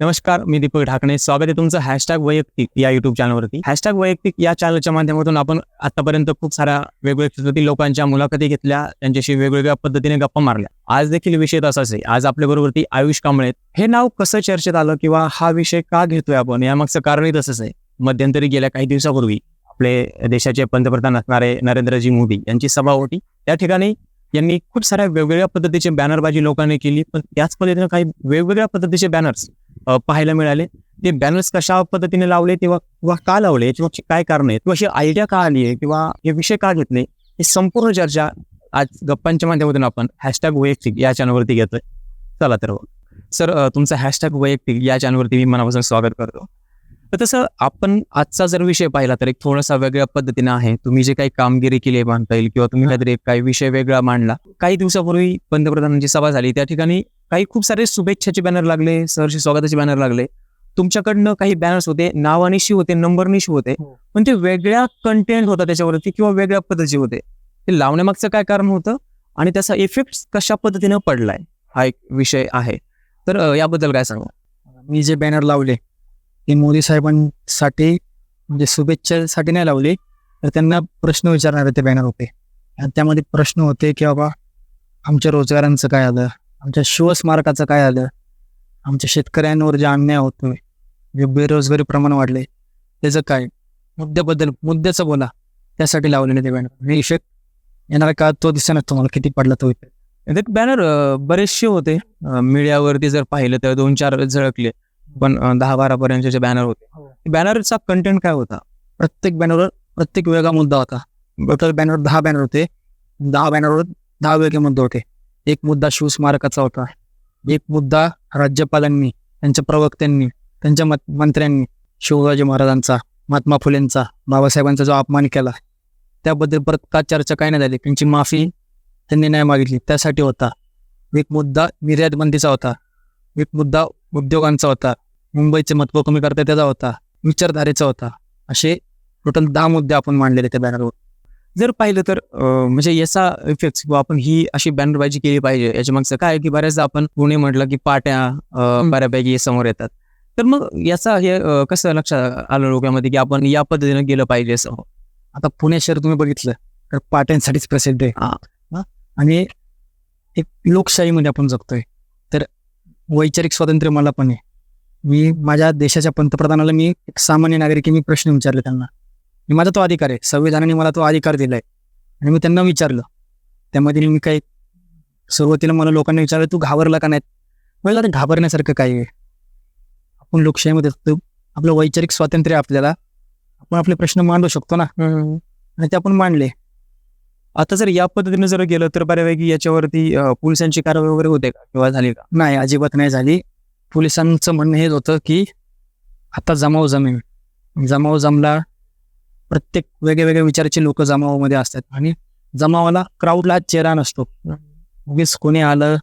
नमस्कार मी दीपक ढाकणे. स्वागत आहे तुमचं हॅशटॅग वैयक्तिक या युट्यूब चॅनलवरती हॅशटॅग वैयक्तिक या चॅनलच्या माध्यमातून आपण आतापर्यंत खूप साऱ्या वेगवेगळ्या क्षेत्रातील लोकांच्या मुलाखती घेतल्या त्यांच्याशी वेगवेगळ्या पद्धतीने गप्पा मारल्या. आज देखील विषय तसाच आहे. आज आपल्या बरोबरती आयुष कांबळे हे नाव कसं चर्चेत आलं किंवा हा विषय का घेतोय आपण? यामागचं कारणही तसंच आहे. मध्यंतरी गेल्या काही दिवसापूर्वी आपले देशाचे पंतप्रधान असणारे नरेंद्रजी मोदी यांची सभा होती. त्या ठिकाणी यांनी खूप साऱ्या वेगवेगळ्या पद्धतीचे बॅनरबाजी लोकांनी केली. पण त्याच पद्धतीने काही वेगवेगळ्या पद्धतीचे बॅनर्स पाहायला मिळाले. ते बॅनर्स कशा पद्धतीने लावले किंवा किंवा का लावले किंवा काय कारण आहे किंवा अशी आयडिया का आली आहे किंवा हे विषय का घेतले ही संपूर्ण चर्चा आज गप्पांच्या माध्यमातून आपण हॅशटॅग वैयक्तिक या चॅनलवरती घेतोय. चला तर सर तुमचं हॅशटॅग वैयक्तिक या चॅनलवरती मी मनापासून स्वागत करतो. तर तसं आपण आजचा जर विषय पाहिला तर एक थोडासा वेगळ्या पद्धतीने आहे. तुम्ही जे काही कामगिरी केली म्हणता येईल किंवा तुम्ही काहीतरी एक काही विषय वेगळा मांडला. काही दिवसापूर्वी पंतप्रधानांची सभा झाली. त्या ठिकाणी काही खूप सारे शुभेच्छाचे बॅनर लागले सहर्षी स्वागताचे बॅनर लागले. तुमच्याकडनं काही बॅनर्स होते नावानिशी होते नंबरनिशी होते. हो. पण ते वेगळ्या कंटेंट होता त्याच्यावरती किंवा वेगळ्या पद्धतीचे होते. ते लावण्यामागचं काय कारण होतं? आणि त्याचा इफेक्ट कशा पद्धतीनं पडलाय? हा एक विषय आहे. तर याबद्दल काय सांगा मी जे बॅनर लावले ती मोदी साहेबांसाठी म्हणजे शुभेच्छासाठी नाही लावली तर त्यांना प्रश्न विचारणारे ते बॅनर होते आणि त्यामध्ये प्रश्न होते की बाबा आमच्या रोजगारांचं काय आलं? आमच्या शिवस्मारकाचं काय आलं? आमच्या शेतकऱ्यांवर जे अन्याय होतोय जे बेरोजगारी प्रमाण वाढले त्याचं काय? मुद्द्याबद्दल मुद्द्याचं बोला. त्यासाठी लावलेले ते बॅनर. हे इफेक्ट येणार का तो दिसेना तुम्हाला किती पडला तो इफेक्ट. बॅनर बरेचसे होते. मीडियावरती जर पाहिलं तर दोन चार झळकले पण दहा बारा पर्यंतचे बॅनर होते. बॅनरचा कंटेंट काय होता? प्रत्येक बॅनरवर प्रत्येक वेगळा मुद्दा होता. टोटल बॅनर दहा बॅनर होते. दहा बॅनरवर दहा वेगळे मुद्दे होते. एक मुद्दा शिवस्मारकाचा होता. एक मुद्दा राज्यपालांनी त्यांच्या प्रवक्त्यांनी त्यांच्या मत मंत्र्यांनी शिवराज महाराजांचा महात्मा फुलेंचा बाबासाहेबांचा जो अपमान केला त्याबद्दल परत का चर्चा काय नाही झाली? त्यांची माफी त्यांनी नाही मागितली. त्यासाठी होता. एक मुद्दा निर्यात बंदीचा होता. एक मुद्दा उद्योगांचा होता मुंबईचे महत्त्व कमी करता त्याचा होता विचारधारेचा होता असे टोटल दहा मुद्दे आपण मांडलेले त्या बॅनरवर जर पाहिलं तर म्हणजे याचा इफेक्ट किंवा आपण ही अशी बॅनरबाजी केली पाहिजे याच्या मागचं काय की बऱ्याचदा आपण पुणे म्हटलं की पाट्या बऱ्यापैकी समोर येतात. तर मग याचा हे कसं लक्षात आलं लोकांमध्ये की आपण या पद्धतीनं गेलं पाहिजे असं? आता पुणे शहर तुम्ही बघितलं तर पाट्यांसाठीच प्रसिद्ध आहे? आणि एक लोकशाहीमध्ये आपण जगतोय. वैचारिक स्वातंत्र्य मला पण आहे. मी माझ्या देशाच्या पंतप्रधानाला मी एक सामान्य नागरिक मी प्रश्न विचारले त्यांना. आणि माझा तो अधिकार आहे. संविधानाने मला तो अधिकार दिलाय. आणि मी त्यांना विचारलं. त्यामध्ये मी काही सुरुवातीला मला लोकांनी विचारलं तू घाबरला का नाही मला आता घाबरण्यासारखं काय आहे. आपण लोकशाहीमध्ये असतो आपलं वैचारिक स्वातंत्र्य आपल्याला आपण आपले प्रश्न मांडू शकतो ना. आणि ते आपण मांडले. आता जर या पद्धतीनं जर गेलं तर बऱ्यापैकी याच्यावरती पोलिसांची कारवाई वगैरे होते का? किंवा झाली का? नाही अजिबात नाही झाली. पोलिसांचं म्हणणं हेच होतं की आता जमाव जमेल. जमाव जमला प्रत्येक वेगळ्या वेगळे विचाराचे लोक जमावामध्ये असतात. आणि जमावाला क्राऊडला चेहरा नसतो. उगीच कोणी आलं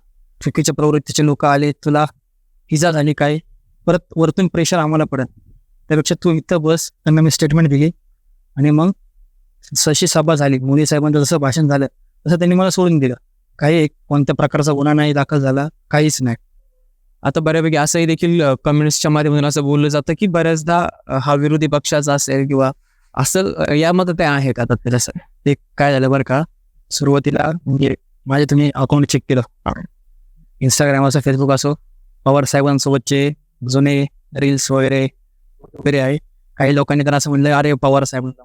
चुकीच्या प्रवृत्तीचे लोक आले तुला इजा झाली काय? परत वरतून प्रेशर आम्हाला पडत. त्यापेक्षा तू इथं बस त्यांना मी स्टेटमेंट दिली. आणि मग जशी सभा झाली. मोदी साहेबांचं जसं भाषण झालं तसं त्यांनी मला सोडून दिलं. काही कोणत्या प्रकारचा गुन्हा नाही दाखल झाला काहीच नाही. आता बऱ्यापैकी असंही देखील कम्युनिस्टच्या माध्यमातून असं बोललं जातं की बऱ्याचदा हा विरोधी पक्षाचा असेल किंवा असं यामध्ये ते आहे का तथ्य तसं ते काय झालं बरं का सुरुवातीला म्हणजे माझे तुम्ही अकाउंट चेक केलं. इंस्टाग्राम असो फेसबुक असो पवार साहेबांसोबतचे जुने रील्स वगैरे वगैरे आहे. काही लोकांनी तर असं म्हणलं अरे पवार साहेबांचा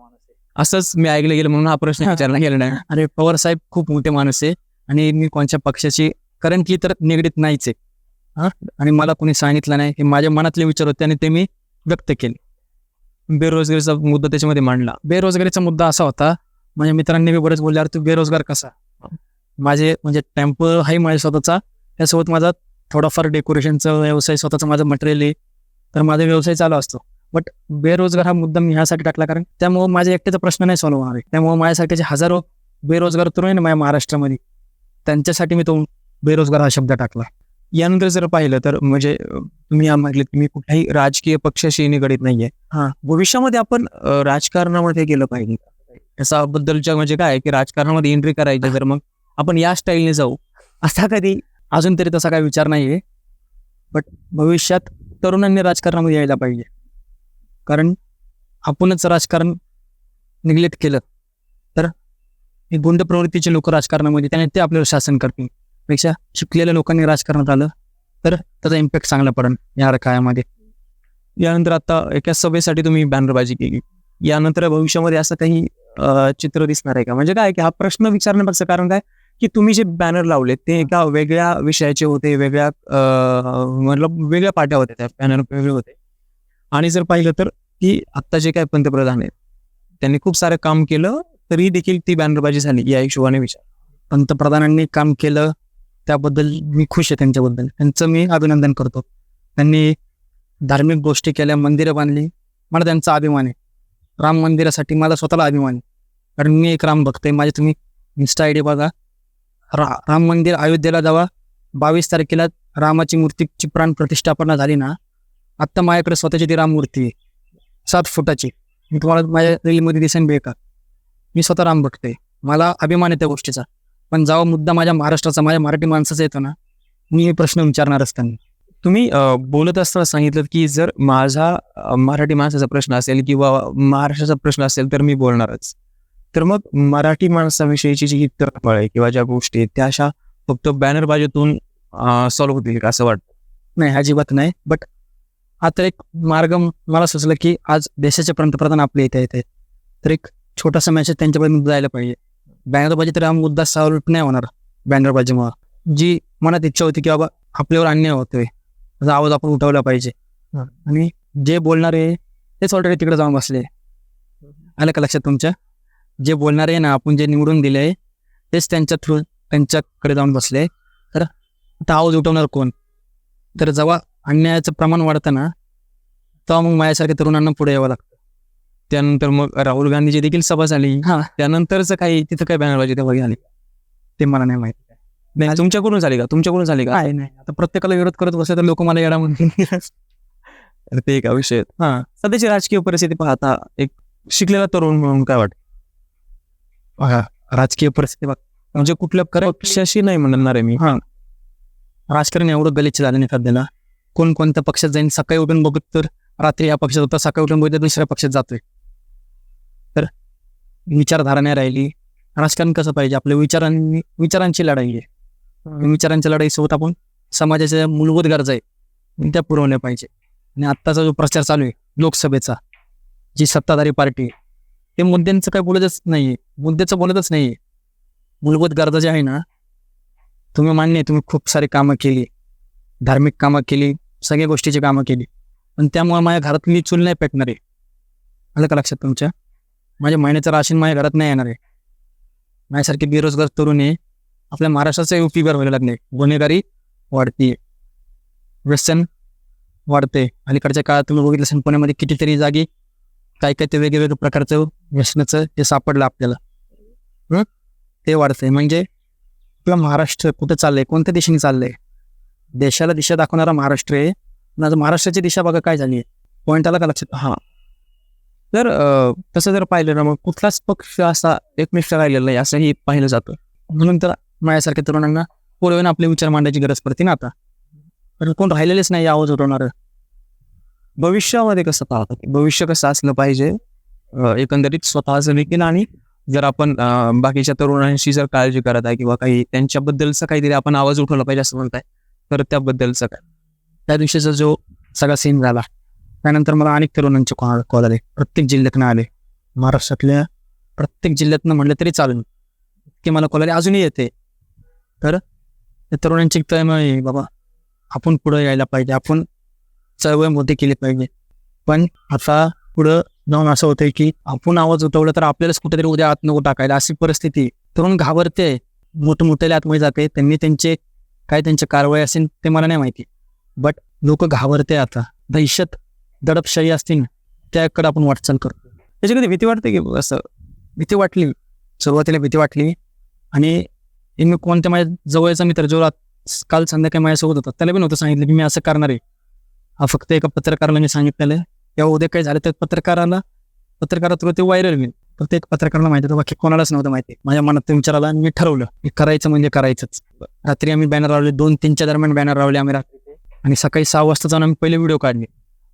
असंच मी ऐकलं गेलं म्हणून हा प्रश्न विचारला गेला नाही अरे पवार साहेब खूप मोठे माणूस आहे आणि मी कोणत्या पक्षाची करंटली तर निगडीत नाहीच आहे. हा? आणि मला कोणी सांगितलं नाही हे माझ्या मनातले विचार होते आणि ते मी व्यक्त केले. बेरोजगारीचा मुद्दा त्याच्यामध्ये मांडला. बेरोजगारीचा मुद्दा असा होता माझ्या मित्रांनी मी बरेच बोलले अरे तू बेरोजगार कसा? माझे म्हणजे टेम्पो आहे माझ्या स्वतःचा त्यासोबत माझा थोडाफार डेकोरेशनचा व्यवसाय स्वतःचा माझं मटेरियल आहे. तर माझा व्यवसाय चालू असतो. बट बेरोजगार हा मुद्दा मी ह्यासाठी टाकला कारण त्यामुळं माझ्या एकट्याचा प्रश्न नाही सॉल्व्ह होणार आहे. त्यामुळे माझ्यासाठीचे हजारो बेरोजगार तरुण आहे ना माझ्या महाराष्ट्रामध्ये त्यांच्यासाठी मी तो बेरोजगार हा शब्द टाकला. यानंतर जर पाहिलं तर म्हणजे तुम्ही या म्हटले की मी कुठल्याही राजकीय पक्षाशी निगडीत नाहीये. हा. भविष्यामध्ये आपण राजकारणामध्ये गेलं पाहिजे. याचा बद्दलच्या म्हणजे काय की राजकारणामध्ये एंट्री करायची तर मग आपण या स्टाईलने जाऊ. असा कधी अजून तरी तसा काही विचार नाही आहे बट भविष्यात तरुणांनी राजकारणामध्ये यायला पाहिजे. कारण आपणच राजकारण निग्लेक्ट केलं तर हे गुंड प्रवृत्तीचे लोक राजकारणामध्ये त्याने ते आपल्याला शासन करतील. पेक्षा शिकलेल्या लोकांनी राजकारणात आलं तर त्याचा इम्पॅक्ट चांगला पडेल या काळामध्ये. यानंतर आता एका सभेसाठी तुम्ही बॅनरबाजी केली. यानंतर भविष्यामध्ये असं काही चित्र दिसणार आहे का? म्हणजे काय की हा प्रश्न विचारण्यापेक्षा कारण काय? की तुम्ही जे बॅनर लावले ते एका वेगळ्या विषयाचे होते वेगळ्या मतलब वेगळ्या पाट्या होत्या त्या बॅनर वेगळे होते. आणि जर पाहिलं तर की आत्ता जे काय पंतप्रधान आहेत त्यांनी खूप सारं काम केलं तरी देखील ती बॅनरबाजी झाली या हिशोबाने विचार. पंतप्रधानांनी काम केलं त्याबद्दल मी खुश आहे त्यांच्याबद्दल. त्यांचं मी अभिनंदन करतो. त्यांनी धार्मिक गोष्टी केल्या मंदिरं बांधली मला त्यांचा अभिमान आहे. राम मंदिरासाठी मला स्वतःला अभिमान आहे. कारण मी एक राम भक्त आहे. माझे तुम्ही इन्स्टा आय डी बघा. रा राम मंदिर अयोध्येला जावा. बावीस तारखेला रामाची मूर्तीची प्राण प्रतिष्ठापना झाली ना आत्ता माझ्याकडे स्वतःची ती राम मूर्ती आहे. सात फुटाची. मी तुम्हाला माझ्या रीलमध्ये दिसेन बे का मी स्वतः राम बघते मला अभिमान आहे त्या गोष्टीचा. पण जेव्हा मुद्दा माझ्या महाराष्ट्राचा माझ्या मराठी माणसाचा येतो ना मी हे प्रश्न विचारणारच त्यांना. तुम्ही बोलत असताना सांगितलं की जर माझा मराठी माणसाचा प्रश्न असेल किंवा महाराष्ट्राचा प्रश्न असेल तर मी बोलणारच. तर मग मराठी माणसाविषयीची जी तळमळ आहे किंवा ज्या गोष्टी आहेत त्या अशा फक्त बॅनरबाजीतून सॉल्व्ह होतील का असं वाटतं? नाही अजिबात नाही. बट आता एक मार्ग मला सुचलं की आज देशाचे पंतप्रधान आपले इथे येते तर एक छोटासा मॅसेज त्यांच्यापर्यंत जायला पाहिजे. बॅनरबाजी तर हा मुद्दा सॉल्व नाही होणार बॅनरबाजीमुळं जी मनात इच्छा होती की बाबा आपल्यावर अन्याय होतोय त्याचा आवाज आपण उठवला पाहिजे. हा. आणि जे बोलणारे तेच ऑलरेडी तिकडे जाऊन बसले. आलं का लक्षात तुमच्या? जे बोलणारे आहे ना आपण जे निवडून दिले तेच त्यांच्या थ्रू त्यांच्याकडे जाऊन बसले तर आता आवाज उठवणार कोण? तर जेव्हा अन्यायाचं प्रमाण वाढतं ना तेव्हा मग माझ्यासारख्या तरुणांना पुढे यावं लागतं. त्यानंतर मग राहुल गांधीची देखील सभा झाली. हा. त्यानंतरच काही तिथं काय बॅनरबाजी तेव्हा झाली ते मला नाही माहिती. नाही तुमच्याकडून झाली का? तुमच्याकडून झाली का? काय नाही. आता प्रत्येकाला विरोध करत बसले तर लोक मला येडा म्हणतील. ते एका विषय हा. सध्याची राजकीय परिस्थिती पाहता एक शिकलेला तरुण म्हणून काय वाटतं? राजकीय परिस्थिती म्हणजे कुठल्या पक्षाशी नाही म्हणणार आहे मी. हा. राजकारण एवढं गलिच्छ झालं नाही सध्याला. कोण कोणत्या पक्षात जाईन सकाळी उठून बघत तर रात्री या पक्षात होता सकाळी उठून बघत तर दुसऱ्या पक्षात जातोय. तर विचारधारा नाही राहिली. राजकारण कसं पाहिजे? आपल्या विचारांनी विचारांची लढाई आहे. विचारांच्या लढाईसोबत आपण समाजाच्या मूलभूत गरजा आहे. त्या पुरवल्या पाहिजे. आणि आत्ताचा जो प्रचार चालू आहे लोकसभेचा जी सत्ताधारी पार्टी आहे, ते मुद्द्यांचं काही बोलतच नाहीये. मुद्द्याचं बोलतच नाहीये. मूलभूत गरजा ज्या आहे ना तुम्ही मान्य आहे तुम्ही खूप सारी कामं केली. धार्मिक कामं केली. सगळ्या गोष्टीची कामं केली. पण त्यामुळे माझ्या घरातली चूल नाही पेटणार. आहे आलं का लक्षात तुमच्या? माझ्या महिन्याचं राशन माझ्या घरात नाही येणार आहे. माझ्यासारखे बेरोजगार तरुण आहे. आपल्या महाराष्ट्राचं युपीवर व्हायला लागले गुन्हेगारी वाढतीये. व्यसन वाढते अलीकडच्या काळात तुम्ही बघितलं असेल पुण्यामध्ये कितीतरी जागी काय काय ते वेगवेगळ्या प्रकारचं व्यसनाचं ते सापडलं आपल्याला. ते वाढतंय. म्हणजे आपलं महाराष्ट्र कुठं चाललंय? कोणत्या दिशेने चाललंय? देशाला दिशा दाखवणारा महाराष्ट्र आहे. पण आता महाराष्ट्राची दिशा बघा काय झाली आहे. पॉईंट आला का लक्षात? हा. तर तसं जर पाहिलं ना मग कुठलाच पक्ष असा एकनिष्ठ राहिलेला नाही असंही पाहिलं जातं. म्हणून तर माझ्यासारख्या तरुणांना पुढे आपले विचार मांडायची गरज पडते ना आता. पण कोण राहिलेलेच नाही आवाज उठवणार भविष्यामध्ये कसं पाहतात भविष्य कसं असलं पाहिजे? एकंदरीत स्वतःचं देखील आणि जर आपण बाकीच्या तरुणांशी जर काळजी करत आहे किंवा काही त्यांच्याबद्दलचा काहीतरी आपण आवाज उठवला पाहिजे असं म्हणताय तर त्याबद्दलचं काय? त्या दिवशीचा जो सगळा सीन झाला त्यानंतर मला अनेक तरुणांचे कॉल कॉल आले. प्रत्येक जिल्ह्यातनं आले. महाराष्ट्रातल्या प्रत्येक जिल्ह्यातनं म्हटलं तरी चालेल. की मला कॉल आले. अजूनही येते. तर त्या तरुणांची तळमळ आहे बाबा आपण पुढं यायला पाहिजे. आपण चळवळ मोठी केली पाहिजे. पण आता पुढं जाऊन असं होतंय की आपण आवाज उठवला तर आपल्यालाच कुठेतरी उद्या आत नको टाकायला अशी परिस्थिती तरुण घाबरते. मोठमोठ्याला आतमध्ये जाते. त्यांनी त्यांचे काय त्यांची कारवाई असेल ते मला नाही माहिती. बट लोक घाबरते आता. दहशत दडपशाही असतील त्याकडे आपण वाटचाल करतो त्याची कधी भीती वाटते की असं भीती वाटली सुरुवातीला भीती वाटली. आणि मी कोणत्या माझ्या जवळचा मित्र जो काल संध्याकाळी माझ्यासोबत होता त्याला बी नव्हतं सांगितलं की मी असं करणार आहे. हा फक्त एका पत्रकाराला मी सांगितलेलं या उद्या काही झालं तर पत्रकाराला पत्रकारात ते व्हायरल होईल. फक्त एक पत्रकाराला माहिती होतं बाकी कोणालाच नव्हतं माहिती. माझ्या मनात ते विचार आला आणि मी ठरवलं की करायचं म्हणजे करायचंच. रात्री आम्ही बॅनर लावले दोन तीनच्या दरम्यान बॅनर लावले आम्ही रात्री. आणि सकाळी सहा वाजता जाऊन आम्ही पहिले व्हिडिओ काढले.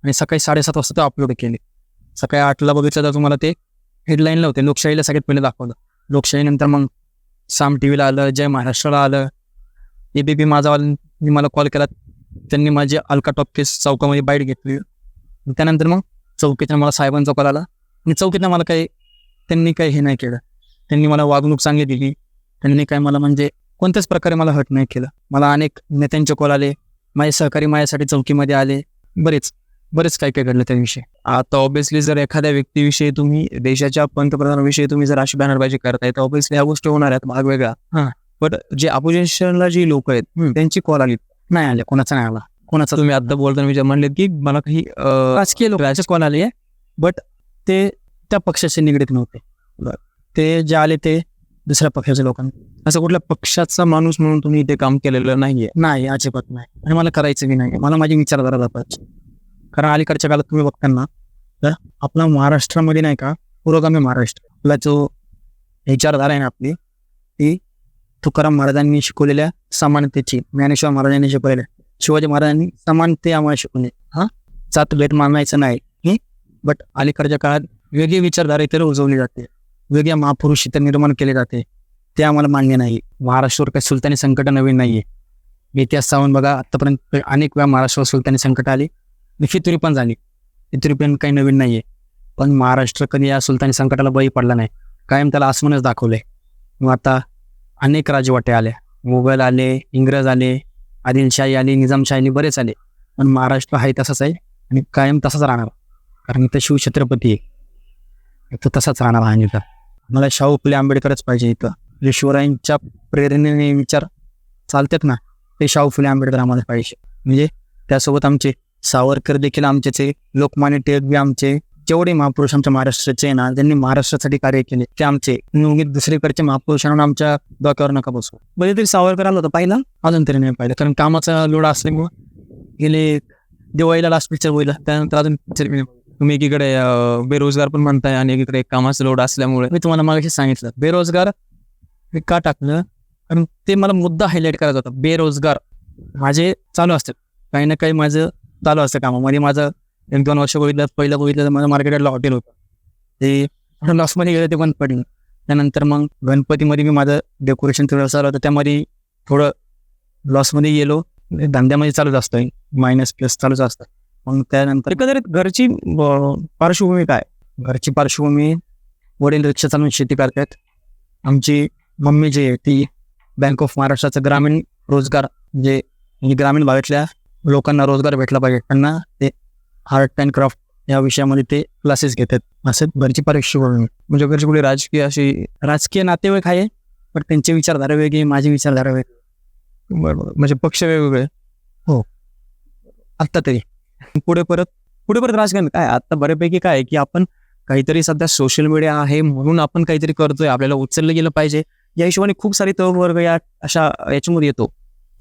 आणि सकाळी साडेसात वाजता ते अपलोड केले. सकाळी आठला बघितलं तर तुम्हाला ते हेडलाईनला होते लोकशाहीला सगळ्यात पहिले दाखवलं. लोकशाहीनंतर मग साम टी व्हीला आलं जय महाराष्ट्राला आलं. ए बी पी माझावाल्यांनी मला कॉल केला. त्यांनी माझी अलका टॉप केस चौकामध्ये बाईट घेतली. त्यानंतर मग चौकीतनं मला साहेबांचा कॉल आला. आणि चौकीतनं मला काही त्यांनी काही हे नाही केलं. त्यांनी मला वागणूक चांगली दिली त्यांनी काय मला म्हणजे कोणत्याच प्रकारे मला हट नाही केलं. मला अनेक नेत्यांचे कॉल आले. माझे सहकारी माझ्यासाठी चौकीमध्ये आले. बरेच बरेच काय काय घडलं त्याविषयी. आता ऑब्विसली जर एखाद्या व्यक्तीविषयी तुम्ही देशाच्या पंतप्रधानाविषयी तुम्ही जर अशी बॅनरबाजी करताय तर ऑब्विसली ह्या गोष्टी होणार आहेत भाग वेगळा हा. बट जे अपोजिशनला जी लोक आहेत. त्यांची कॉल आली. नाही आले कोणाचा नाही आला. कोणाचा तुम्ही आता बोलताना विचार म्हणले की मला काही राजकीय लोकांचे कॉल आले बट ते त्या पक्षाशी निगडीत नव्हते. ते जे आले ते दुसऱ्या पक्षाच्या लोकांना असं कुठल्या पक्षाचा माणूस म्हणून तुम्ही इथे काम केलेलं नाहीये. नाही अजिबात नाही. आणि मला करायचं बी नाही मला माझी विचारधारा पाहिजे कारण अलीकडच्या काळात तुम्ही बघताना तर आपला महाराष्ट्रामध्ये नाही का पुरोगामी महाराष्ट्र. आपला जो विचारधारा आहे ना आपली ती तुकाराम महाराजांनी शिकवलेल्या समानतेची ज्ञानेश्वर महाराजांनी शिकवलेल्या शिवाजी महाराजांनी समानते आम्हाला शिकवले हा? जात भेट मानायचं नाही. बट अलीकडच्या काळात वेगळी विचारधारा इथे उजवली जाते. वेगळ्या महापुरुष इथे निर्माण केले जाते. ते आम्हाला मान्य नाही. महाराष्ट्रावर काही सुलतानी संकट नवीन नाहीये. इतिहास सांगून बघा आतापर्यंत अनेक वेळा महाराष्ट्रावर सुलतानी संकट आली. आणि फितुरी पण झाली. फितुरी पण काही नवीन नाहीये. पण महाराष्ट्र कधी या सुलतानी संकटाला बळी पडला नाही. कायम त्याला आसमानच दाखवलंय. मग आता अनेक राजवाटे आल्या. मुघल आले इंग्रज आले आदिलशाही आली निजामशाही आली बरेच आले. पण महाराष्ट्र आहे तसाच आहे आणि कायम तसाच राहणार. कारण ते शिवछत्रपती आहे. तो तसाच राहणार आहे का मला शाहू फुले आंबेडकरच पाहिजे इथं. ईश्वरांच्या शिवरायांच्या प्रेरणेने विचार चालतात ना ते शाहू फुले आंबेडकर आम्हाला पाहिजे. म्हणजे त्यासोबत आमचे सावरकर देखील आमच्याचे लोकमान्य टिळक बी आमचे जेवढे महापुरुष आमच्या महाराष्ट्राचे ना ज्यांनी महाराष्ट्रासाठी कार्य केले. ते आमचे. दुसरीकडचे महापुरुषांना आमच्या डोक्यावर नका बसू. बरे तरी सावरकर आला होता पाहिला अजून तरी नाही पाहिलं. कारण कामाचा लोड असल्यामुळे गेले दिवाळीला लास्ट पिक्चर होईल त्यानंतर अजून पिक्चर तुम्ही एकीकडे बेरोजगार पण म्हणताय आणि एकीकडे कामाचा लोड असल्यामुळे. मी तुम्हाला मागाशी सांगितलं बेरोजगार मी का टाकलं? कारण ते मला मुद्दा हायलाईट करायचा होता बेरोजगार माझे चालू असतात काही ना काही माझं चालू असतं कामामध्ये. माझं एक दोन वर्ष बघितलं पहिलं बघितलं तर माझं मार्केटला हॉटेल होतं. ते लॉसमध्ये गेलं ते बंद पडलं. त्यानंतर मग गणपतीमध्ये मी माझं डेकोरेशन थोडं चालू होतं. त्यामध्ये थोडं लॉसमध्ये गेलो. धंद्यामध्ये चालूच असतं. मायनस प्लस चालूच असतं. मग त्यानंतर एकंदरीत घरची पार्श्वभूमी काय? घरची पार्श्वभूमी वडील रिक्षा चालवून शेती करतात. आमची मम्मी जी आहे ती बँक ऑफ महाराष्ट्राचं ग्रामीण रोजगार जे म्हणजे ग्रामीण भागातल्या लोकांना रोजगार भेटला पाहिजे. त्यांना ते आर्ट अँड क्राफ्ट या विषयामध्ये ते क्लासेस घेतात. असं घरची पार्श्वभूमी. म्हणजे घरची कुठली राजकीय अशी राजकीय नातेवाईक आहे पण त्यांची विचारधारा वेगळी माझी विचारधारा वेगळी. बरोबर. म्हणजे पक्ष वेगवेगळे. आत्ता तरी. पुढे परत पुढे परत राजकारण काय? आता बऱ्यापैकी काय की आपण काहीतरी सध्या सोशल मीडिया आहे म्हणून आपण काहीतरी करतोय आपल्याला उचललं गेलं पाहिजे. या हिशोबाने खूप सारे तरुण वर्ग या अशा याच्यामध्ये येतो.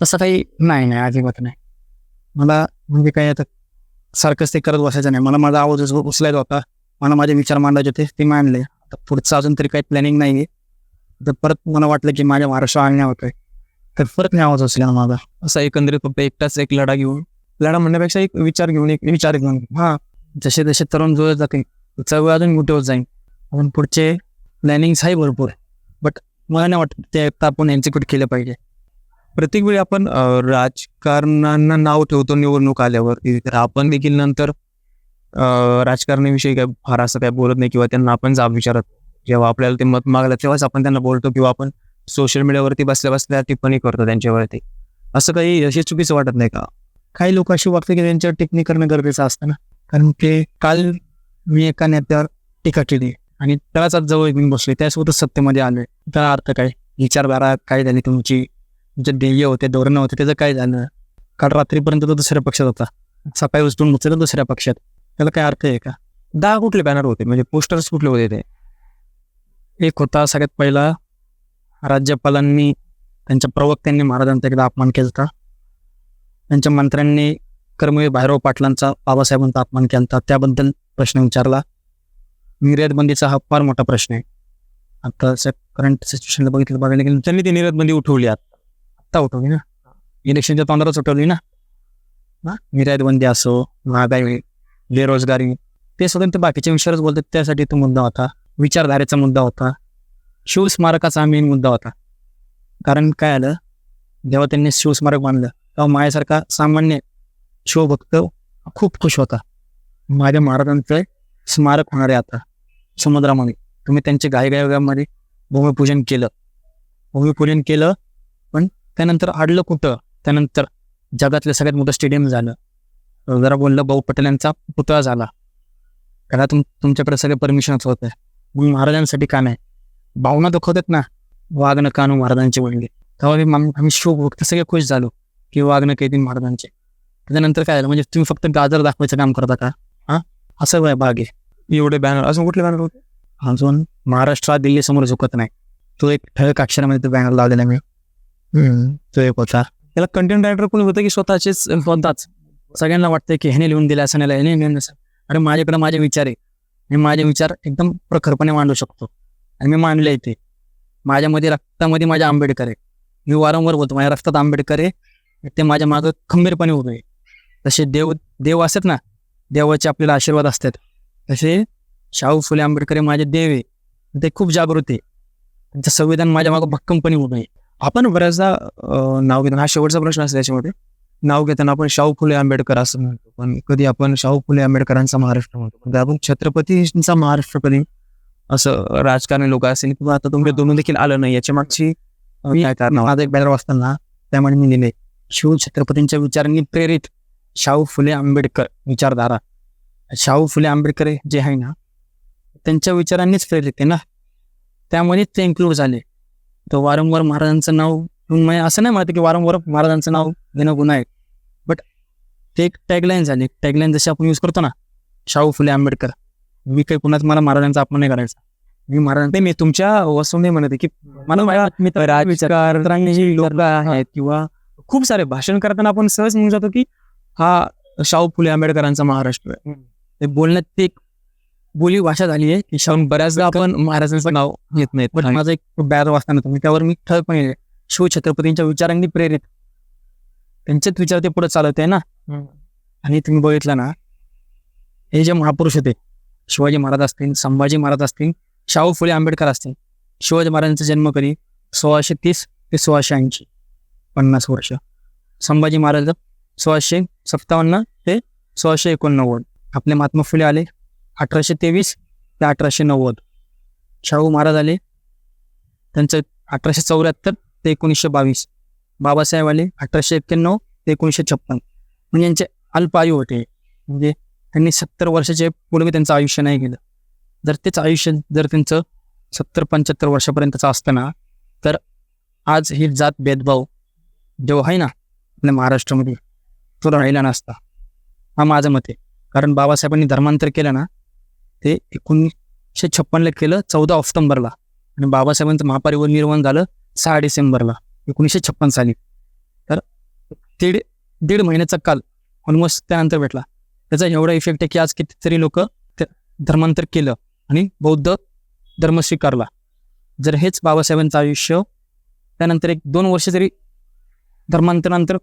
तसं काही नाही नाही अजिबात नाही. मला म्हणजे काय आता सारखंच ते करत बसायचं नाही. मला माझा आवाज उचलायचा होता. मला माझे विचार मांडायचे होते ते मांडले. आता पुढचं अजून तरी काही प्लॅनिंग नाही आहे तर परत मला वाटलं की माझ्या महाराष्ट्र आणण्या होतोय तर परत नाही आवाज उचलेला माझा. असा एकंदरीत फक्त एकटाच एक लढा घेऊन लढा म्हणण्यापेक्षा एक विचार घेऊन एक विचार घेऊन. हा जसे जसे तरुण जुळत जातील चळवळ अजून मोठे होत जाईल. आपण पुढचे प्लॅनिंग्स आहे भरपूर बट मला नाही वाटत ते आता आपण एक्झिक्यूट केलं पाहिजे. प्रत्येक वेळी आपण राजकारणांना नाव ठेवतो निवडणूक आल्यावर. तर आपण देखील नंतर राजकारणाविषयी काय फार असं काय बोलत नाही किंवा त्यांना आपण जाब विचारत जेव्हा आपल्याला ते मत मागलं तेव्हाच आपण त्यांना बोलतो किंवा आपण सोशल मीडियावरती बसल्या बसल्या टिप्पणी करतो त्यांच्यावरती. असं काही असे चुकीचं वाटत नाही का? काही लोक अशी वागते की त्यांच्यावर टिप्पणी करणं गरजेचं असतं ना. कारण ते काल मी एका नेत्यावर टीका केली आणि त्यालाच आज जवळ मी बसले त्यासोबतच सत्तेमध्ये आलोय. त्याला अर्थ काय? विचारधारा काय झाली तुमची? जे ध्येय होते धोरणं होते त्याचं काय झालं? काल रात्रीपर्यंत तो दुसऱ्या पक्षात होता. सकाळी उचलून बसले दुसऱ्या पक्षात. त्याला काय अर्थ आहे का? दहा कुठले बॅनर होते? म्हणजे पोस्टर्स कुठले होते ते? एक होता सगळ्यात पहिला राज्यपालांनी त्यांच्या प्रवक्त्यांनी महाराजांचा एकदा अपमान केला होता. त्यांच्या मंत्र्यांनी कर्मवीर भैरव पाटलांचा बाबासाहेबांचा अपमान केला त्याबद्दल प्रश्न विचारला. निर्यात बंदीचा हा फार मोठा प्रश्न आहे. आता करंट सिच्युएशनला बघितलं बघायला गेलं त्यांनी ती निर्यात बंदी उठवली आता. आत्ता उठवली ना. इलेक्शनच्या तोंडालाच उठवली ना. ना निर्यात बंदी असो महागाई बेरोजगारी ते सुद्धा ते बाकीच्या विषयावरच बोलतात. त्यासाठी तो मुद्दा होता. विचारधारेचा मुद्दा होता. शिवस्मारकाचा मेन मुद्दा होता. कारण काय आलं? जेव्हा त्यांनी शिवस्मारक बांधलं तेव्हा माझ्यासारखा सामान्य शिवभक्त खूप खुश होता. माझ्या महाराजांचं स्मारक होणार आहे आता समुद्रामध्ये. तुम्ही त्यांचे गायगायगामध्ये भूमिपूजन केलं. भूमिपूजन केलं पण त्यानंतर आडलं कुठं? त्यानंतर जगातलं सगळ्यात मोठं स्टेडियम झालं. जरा बोललं भाऊ पटेल यांचा पुतळा झाला. त्याला तुम तुमच्याकडे सगळे परमिशनच होत मग महाराजांसाठी का नाही? भावना दुखवतात ना. वागणं कानू महाराजांचे वडले. तेव्हा आम्ही शिवभक्त सगळे खुश झालो. की वागणं येतील महाराजांचे त्याच्यानंतर काय झालं म्हणजे तुम्ही फक्त गाजर दाखवायचं काम करता का? हा? असं भाग आहे? एवढे बॅनर अजून कुठले बॅनर होते? अजून महाराष्ट्रात दिल्ली समोर झुकत नाही. तो एक ठळक अक्षरामध्ये तो बॅनर लावलेला मी. तो एक होता. त्याला कंटेंट रायटर कोणी होतं की स्वतःचेच? स्वतःच सगळ्यांना वाटतं की ह्याने लिहून दिलं असं नाही ह्याने लिहून असं अरे माझ्याकडे माझे विचार आहे. मी माझे विचार एकदम प्रखरपणे मांडू शकतो. आणि मी मांडले ते माझ्यामध्ये रक्तामध्ये माझ्या आंबेडकर आहे. मी वारंवार बोलतो माझ्या रक्तात आंबेडकर आहे. ते माझ्या मागं खंबीरपणे उभे तसे देव देव असतात ना देवाचे आपल्याला आशीर्वाद असतात. तसे शाहू फुले आंबेडकर हे माझे देव आहे. ते खूप जागृत आहे. त्यांचं संविधान माझ्या मागं भक्कमपणे उभं आहे. आपण बऱ्याचदा नाव घेताना हा शेवटचा प्रश्न असतो त्याच्यामध्ये नाव घेताना आपण शाहू फुले आंबेडकर असं म्हणतो. पण कधी आपण शाहू फुले आंबेडकरांचा महाराष्ट्र म्हणतो. आपण छत्रपतींचा महाराष्ट्र कधी असं राजकारणी लोक असेल किंवा आता तुमच्या दोन देखील आलं नाही याच्या मागची मी काय कारण? माझा एक बॅनर वाचताना त्यामध्ये मी लिहिले शिव छत्रपतींच्या विचारांनी प्रेरित शाहू फुले आंबेडकर विचारधारा. शाहू फुले आंबेडकर जे आहे ना त्यांच्या विचारांनीच प्रेरित आहे ना. त्यामध्येच ते इन्क्लूड झाले. तर वारंवार महाराजांचं नाव म्हणजे असं नाही म्हणत की वारंवार महाराजांचं नाव घेणं गुन्हा आहे. बट ते एक टॅगलाईन झाली. टॅगलाईन जशी आपण यूज करतो ना शाहू फुले आंबेडकर. मी काही कुणाच मला महाराजांचा अपमान नाही करायचा. मी महाराजांचा नाही मी तुमच्या वस्तूने म्हणते की मला आहेत किंवा खूप सारे भाषण करताना आपण सहज म्हणून जातो की हा शाहू फुले आंबेडकरांचा महाराष्ट्र आहे. ते बोलण्यात ते एक बोली भाषा झाली आहे की शाहू पण बऱ्याचदा आपण महाराजांचं नाव घेत नाहीत. पण माझा एक बॅर वाचताना तुम्ही त्यावर मी ठळकपणे लिहिले, शिव छत्रपतींच्या विचारांनी प्रेरित. त्यांचेच विचार ते पुढे चालत आहे ना? आणि तुम्ही बघितलं ना हे जे महापुरुष होते शिवाजी महाराज असतील संभाजी महाराज असतील शाहू फुले आंबेडकर असतील शिवाजी महाराजांचा जन्म कधी? सोळाशे तीस ते सोळाशे ऐंशी. पन्नास वर्ष. संभाजी महाराज सोळाशे सत्तावन्न ते सोळाशे एकोणनव्वद. आपले महात्मा फुले आले अठराशे तेवीस ते अठराशे नव्वद. शाहू महाराज आले त्यांचं अठराशे चौऱ्याहत्तर ते एकोणीसशे बावीस. बाबासाहेब आले अठराशे एक्क्याण्णव ते एकोणीसशे छप्पन. म्हणजे यांचे अल्प आयु होते. म्हणजे त्यांनी सत्तर वर्षाचे पूर्वी त्यांचं आयुष्य नाही गेलं जर तेच आयुष्य जर त्यांचं सत्तर पंच्याहत्तर वर्षापर्यंतचं असतं ना तर आज ही जात भेदभाव जो आहे ना आपल्या महाराष्ट्रामध्ये तो राहिला नसता. हा माझं मत आहे. कारण बाबासाहेबांनी धर्मांतर केलं ना ते एकोणीसशे छप्पनला केलं चौदा ऑक्टोंबरला. आणि बाबासाहेबांचं महापरिनिर्वाण झालं सहा डिसेंबरला एकोणीसशे छप्पन साली. तर दीड दीड महिन्याचा काल ऑलमोस्ट त्यानंतर भेटला. त्याचा एवढा इफेक्ट आहे की आज कितीतरी लोक धर्मांतर केलं आणि बौद्ध धर्म स्वीकारला. जर हेच बाबासाहेबांचं आयुष्य त्यानंतर एक दोन वर्ष जरी धर्मांतरानंतर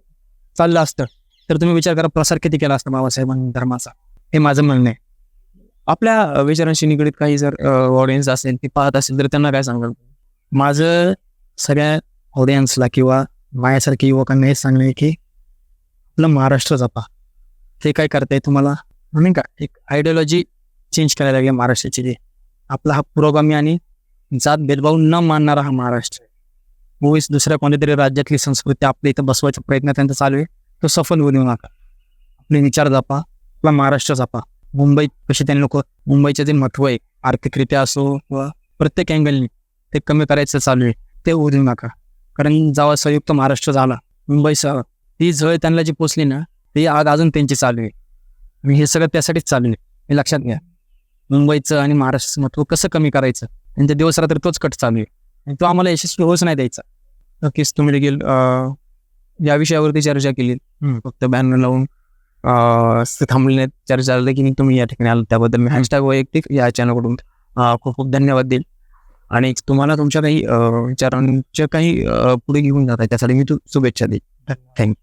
चाललं असतं. तर तुम्ही विचार करा प्रसार किती केला असता बाबासाहेबांनी धर्माचा? हे माझं म्हणणं आहे. आपल्या विचारांशी निगडीत काही जर ऑडियन्स असेल ते पाहत असेल तर त्यांना काय सांगाल? माझं सगळ्या ऑडियन्सला किंवा माझ्यासारख्या युवकांना हे सांगणं आहे की आपलं महाराष्ट्र जपा. ते काय करताय तुम्हाला? म्हणून का? एक आयडिओलॉजी चेंज करायला लागेल महाराष्ट्राची. जी आपला हा पुरोगामी आणि जात भेदभाव न मानणारा हा महाराष्ट्र आहे. मुळीच दुसऱ्या कोणत्यातरी राज्यातली संस्कृती आपल्या इथं बसवायचा प्रयत्न त्यांचा चालू आहे. तो सफल होऊ देऊ नका. आपले विचार जपा. आपला महाराष्ट्र जपा. मुंबईत कसे त्यांनी लोक मुंबईचे जे महत्त्व आहे आर्थिकरित्या असो व प्रत्येक अँगलने ते कमी करायचं चालू आहे ते होऊ देऊ नका. कारण जेव्हा संयुक्त महाराष्ट्र झाला मुंबईसह ती झळ त्यांना जी पोचली ना ती आज अजून त्यांची चालू आहे. आणि हे सगळं त्यासाठीच चालू आहे. हे लक्षात घ्या. मुंबईचं आणि महाराष्ट्राचं महत्त्व कसं कमी करायचं? त्यांच्या दिवसरात्री तोच कट चालू आहे. आणि तो आम्हाला यशस्वी होऊच नाही द्यायचा. नक्कीच तुम्ही देखील या विषयावरती चर्चा केली. फक्त बॅनर लावून थांबले चर्चा झाली की तुम्ही या ठिकाणी आलो त्याबद्दल मी हॅशटॅग वैयक्तिक या चॅनलकडून खूप खूप धन्यवाद देईल. आणि तुम्हाला तुमच्या काही विचारांच्या काही पुढे घेऊन जात आहे त्यासाठी मी तू शुभेच्छा देईल. थँक्यू